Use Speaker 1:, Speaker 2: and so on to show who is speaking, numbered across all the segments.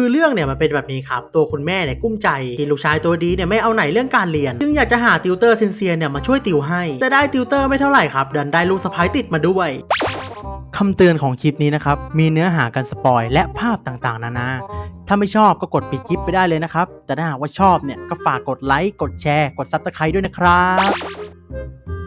Speaker 1: คือเรื่องเนี่ยมันเป็นแบบนี้ครับ ตัวคุณแม่เนี่ยกุ้มใจที่ลูกชายตัวดีเนี่ยไม่เอาไหนเรื่องการเรียน จึงอยากจะหาติวเตอร์เซนเซียเนี่ยมาช่วยติวให้ แต่ได้ติวเตอร์ไม่เท่าไหร่ครับ ดันได้ลูกสะพ้ายติดมาด้วยคำเตือนของคลิปนี้นะครับ มีเนื้อหาการสปอยและภาพต่างๆ นานา ถ้าไม่ชอบก็กดปิดคลิปไปได้เลยนะครับ แต่ถ้าหากว่าชอบเนี่ยก็ฝากกดไลค์ กดแชร์ กดซับสไครต์ด้วยนะครับ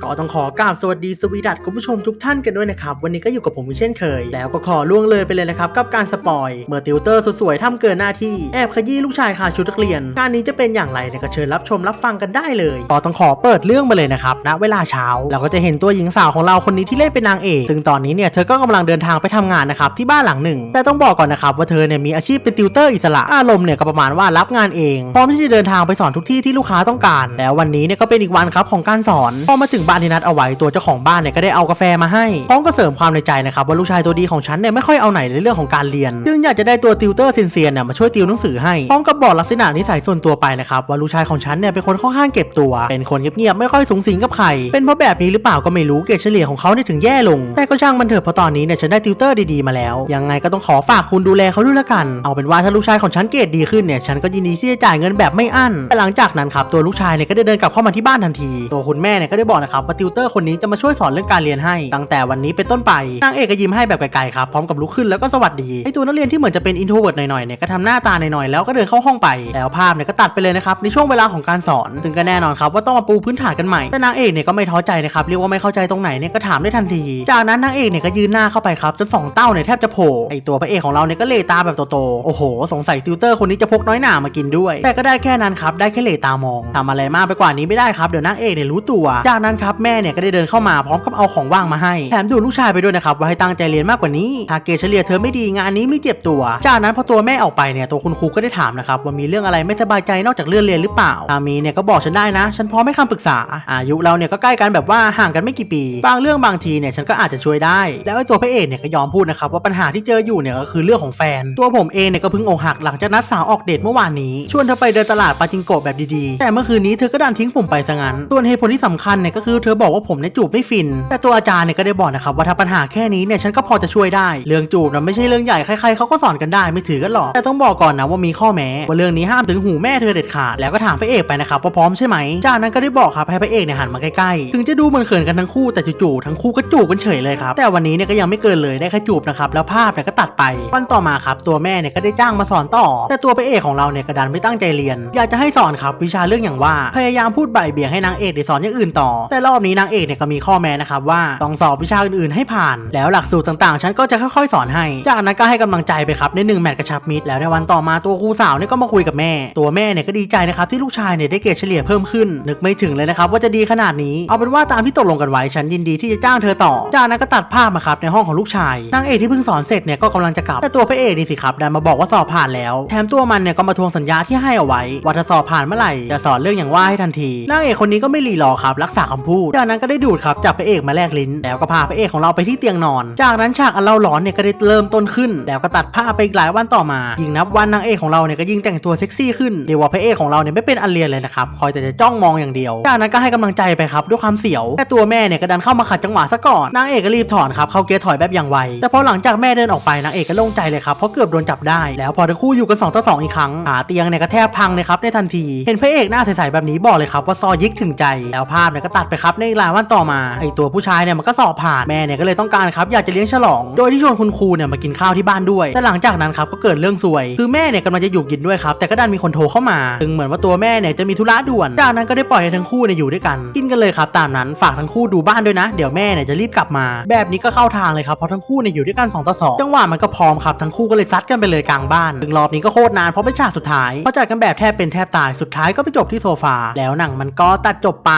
Speaker 1: ก็ต้องขอกราบสวัสดีสวีดัตคุณผู้ชมทุกท่านกันด้วยนะครับ วันนี้ก็อยู่กับผมเช่นเคย แล้วก็ขอล่วงเลยไปเลยนะครับ กับการสปอย เมื่อติวเตอร์สวยๆทำเกินหน้าที่ แอบขยี้ลูกชายคาชุดนักเรียน การนี้จะเป็นอย่างไรเนี่ยก็เชิญรับชมรับฟังกันได้เลยก็ต้องขอเปิดเรื่องมาเลยนะครับณเวลาเช้า เราก็จะเห็นตัวหญิงสาวของเราคนนี้ที่เล่นเป็นนางเอกซึ่งตอนนี้เนี่ยเธอก็กำลังเดินทางไปทำงานนะครับที่บ้านหลังหนึ่ง แต่ต้องบอกก่อนนะครับว่าเธอเนี่ยมีอาชีพเป็นติวเตอร์อิสระอารมณ์เนี่ยก็ประมาณว่ารับงานเองพร้อมที่จะเดินทางไปสอนทุกที่ที่ลูกค้าต้องการ แล้ววันนี้เนี่ยก็เป็นอีกวันครับของการสอนพอมาถึงบ้านที่นัดเอาไว้ตัวเจ้าของบ้านเนี่ยก็ได้เอากาแฟมาให้พร้อมก็เสริมความในใจนะครับว่าลูกชายตัวดีของฉันเนี่ยไม่ค่อยเอาไหนในเรื่องของการเรียน จึงอยากจะได้ตัวติวเตอร์เซนเซียนเนี่ยมาช่วยติวหนังสือให้พร้อมกับบอกลักษณะนิสัยส่วนตัวไปนะครับว่าลูกชายของฉันเนี่ยเป็นคนค่อนข้างเก็บตัว เป็นคนเงียบๆไม่ค่อยสูงสิงกับใครเป็นเพราะแบบนี้หรือเปล่าก็ไม่รู้เกรดเฉลี่ยของเขาเนี่ยถึงแย่ลง แต่ก็ช่างมันเถอะเพราะตอนนี้เนี่ยฉันได้ติวเตอร์ดีๆมาแล้วยังไงก็ต้องขอฝากคุณดูแลเขาด้วยละกัน เอาเป็นว่าถ้าลูกชายของฉันเกรดดีขึ้นเนี่ยฉันก็ยินดีที่จะจ่ายเงินแบบไม่อั้นแต่หลังจากนั้นครับตัวลูกชายเนี่ยก็ได้เดินกลับเข้ามาที่บ้านทันที ตัวคุณแม่เนี่ยก็ได้บอกนะครับว่าติวเตอร์คนนี้จะมาช่วยสอนเรื่องการเรียนให้ ตั้งแต่วันนี้เป็นต้นไปนางเอกก็ยิ้มให้แบบไกลๆครับพร้อมกับลุกขึ้นแล้วก็สวัสดีไอตัวนักเรียนที่เหมือนจะเป็นอินโทรเวิร์ดหน่อยๆเนี่ยก็ทำหน้าตาหน่อยๆแล้วก็เดินเข้าห้องไป แล้วภาพเนี่ยก็ตัดไปเลยนะครับในช่วงเวลาของการสอนซึ่งก็แน่นอนครับว่าต้องมาปูพื้นฐานกันใหม่แต่นางเอกเนี่ยก็ไม่ท้อใจนะครับเรียกว่าไม่เข้าใจตรงไหนเนี่ยก็ถามได้ทันที จากนั้นนางเอกเนี่ยก็ยืนหน้าเข้าไปครับจนสองเต้าเนี่ยแทบจะโผล่ไอตัวพระเอกของเราเนี่ยก็เลตาแบบโตๆโอ้โห สงสัยติวเตอร์คนนี้จะพกน้อยหนามากินด้วย แต่ก็ได้แค่นั้นครับได้แค่เลตามองทำอะไรมากไปกว่านี้ไม่ได้ครับเดี๋ยวนางเอกเนี่ยรู้ตัว จากนั้นครับแม่เนี่ยก็ได้เดินเข้ามาพร้อมกับเอาของว่างมาให้แถมดูลูกชายไปด้วยนะครับว่าให้ตั้งใจเรียนมากกว่านี้ถ้าเกรดเฉลี่ยเธอไม่ดีงานนี้ไม่เจ็บตัว จากนั้นพอตัวแม่ออกไปเนี่ยตัวคุณครูก็ได้ถามนะครับว่ามีเรื่องอะไรไม่สบายใจนอกจากเรื่องเรียนหรือเปล่าถ้ามีเนี่ยก็บอกฉันได้นะ ฉันพร้อมให้คำปรึกษา อายุเราเนี่ยก็ใกล้กันแบบว่าห่างกันไม่กี่ปี บางเรื่องบางทีเนี่ยฉันก็อาจจะช่วยได้ แล้วไอ้ตัวพระเอกเนี่ยก็ยอมพูดนะครับว่าปัญหาที่เจออยู่เนี่ยก็คือเรื่องของแฟน ตัวผมเองเนี่ยก็เพิ่งอกหักหลังจากนัดสาวออกเดทเมื่อวานนี้ ชวนเธอไปเดินตลาดปาจิงโกะแบบดีๆ แต่เมื่อคืนนี้เธอก็ดันทิ้งผมไปซะงั้นส่วนเหตุผลที่สำคัญเนี่ยก็คือเธอบอกว่าผมเนี่ยจูบไม่ฟิน แต่ตัวอาจารย์เนี่ยก็ได้บอกนะครับว่าถ้าปัญหาแค่นี้เนี่ยฉันก็พอจะช่วยได้ เรื่องจูบนะไม่ใช่เรื่องใหญ่ใครๆเขาก็สอนกันได้ไม่ถือกันหรอก แต่ต้องบอกก่อนนะว่ามีข้อแม้ว่าเรื่องนี้ห้ามถึงหูแม่เธอเด็ดขาด แล้วก็ถามพระเอกไปนะครับว่าพร้อมใช่ไหม จากนั้นก็ได้บอกครับให้พระเอกเนี่ยหันมาใกล้ๆ ถึงจะดูเหมือนเขินกันทั้งคู่แต่จู่ๆทั้งคู่ก็จูบกันเฉยเลยครับ แต่วันนี้เนี่ยก็ยังไม่เกินเลยได้แค่จูบนะครับแล้วภาพเนี่ยก็ตัดไป วันต่อมาครับตัวแม่เนี่ยก็ได้จ้างมาสอนต่อ แต่ตัวพระเอกของเราเนี่ยก็ดันไม่ตั้งใจเรียน อยากจะให้สอนครับวิชาเรื่องอย่างว่าพยายามพูดบ่ายเบี่ยงให้นางเอกได้สอนอย่างอื่นต่อ แต่รอบนี้นางเอกเนี่ยก็มีข้อแม้นะครับว่าต้องสอบวิชาอื่นๆให้ผ่าน แล้วหลักสูตรต่างๆ ฉันก็จะค่อยๆสอนให้ จากนั้นก็ให้กำลังใจไปครับในหนึ่งแมตช์กระชับมิตรแล้วในวันต่อมาตัวครูสาวเนี่ยก็มาคุยกับแม่ ตัวแม่เนี่ยก็ดีใจนะครับที่ลูกชายเนี่ยได้เกรดเฉลี่ยเพิ่มขึ้น นึกไม่ถึงเลยนะครับว่าจะดีขนาดนี้เอาเป็นว่าตามที่ตกลงกันไว้ฉันยินดีที่จะจ้างเธอต่อ จากนั้นก็ตัดภาพมาครับในห้องของลูกชายนางเอกที่เพิ่งสอนเสร็จเนี่ยก็กำลังจะกลับแต่ตัวพระเอกนี่สิครับดันมาบอกว่าสอบผ่านแล้วแถมตัวมันเนี่ยก็มาทวงสัญญาที่ให้เอาไว้ว่าถ้าสอบผ่านเมื่อไหร่จะสอนเรื่องอย่างว่าให้ทันทีนางเอกคนนี้ก็ไม่รีรอครับรักษาคำพูด จากนั้นก็ได้ดูดครับจับพระเอกมาแลกลิ้น แล้วก็พาพระเอกของเราไปที่เตียงนอน จากนั้นฉากอันเล่าร้อนเนี่ยก็ได้เริ่มต้นขึ้น แล้วก็ตัดภาพไปอีกหลายวันต่อมายิ่งนับวันนางเอกของเราเนี่ยก็ยิ่งแต่งตัวเซ็กซี่ขึ้นเรียกว่าพระเอกของเราเนี่ยไม่เป็นอันเรียนเลยนะครับคอยแต่จะจ้องมองอย่างเดียว จากนั้นก็ให้กำลังใจไปครับด้วยความเสียวแต่ตัวแม่เนี่ยก็ดันเข้ามาขัดจังหวะซะก่อนนางเอกก็รีบถอนครับเข้าเกียร์ถอยแบบอย่างไวแต่พอหลังจากแม่เดินออกไปนางเอกก็โล่งใจเลยครับเพราะเกือบโดนจับได้ แล้วพอทั้งคู่อยู่กัน2ต่อ2อีกครั้งขาเตียงเนี่ยก็แทบพังเลยครับในทันที เห็นพระเอกหน้าใสๆแบบนี้บอกเลยครับว่าซอยิกถึงใจแล้วภาพเนี่ยก็ตัดไปครับในหลายวันต่อมาไอตัวผู้ชายเนี่ยมันก็สอบผ่านแม่เนี่ยก็เลยต้องการครับอยากจะเลี้ยงฉลอง โดยที่ชวนคุณครูเนี่ยมากินข้าวที่บ้านด้วย แต่หลังจากนั้นครับก็เกิดเรื่องซวย คือแม่เนี่ยกำลังจะอยู่กินด้วยครับแต่ก็ดันมีคนโทรเข้ามาซึ่งเหมือนว่าตัวแม่เนี่ยจะมีธุระด่วนจากนั้นก็ได้ปล่อยให้ทั้งคู่เนี่ยอยู่ด้วยกัน กินกันเลยครับตามนั้นฝากทั้งคู่ดูบ้านด้วยนะ เดี๋ยวแม่เนี่ยจะรีบกลับมา แบบนี้ก็เข้าทางเลยครับเพราะทั้งคู่เนี่ยอยู่ด้วยกัน2ต่อ2จังหวะมันก็พร้อมครับทั้งคู่ก็เลยซัดกันไปเลยกลางบ้านซึ่งรอบนี้ก็โคตรนานเพราะเป็นฉากสุดท้ายเพราะจัดกันแบบแทบเป็นแทบตายสุดท้ายก็ไปจบที่โซฟาแล้วหนังมันก็ตัดจบไป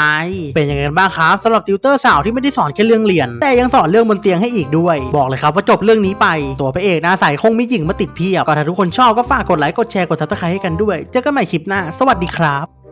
Speaker 1: เป็นยังไงกันบ้างครับสำหรับติวเตอร์สาวที่ไม่ได้สอนแค่เรื่องเรียน แต่ยังสอนเรื่องบนเตียงให้อีกด้วย บอกเลยครับว่าจบเรื่องนี้ไป ตัวพระเอกนะใส่คงมีหญิงมาติดเพียบก็ถ้าทุกคนชอบก็ฝากกดไลค์กดแชร์กดซับสไครต์ให้กันด้วย เจอกันใหม่คลิปหน้า สวัสดีครับ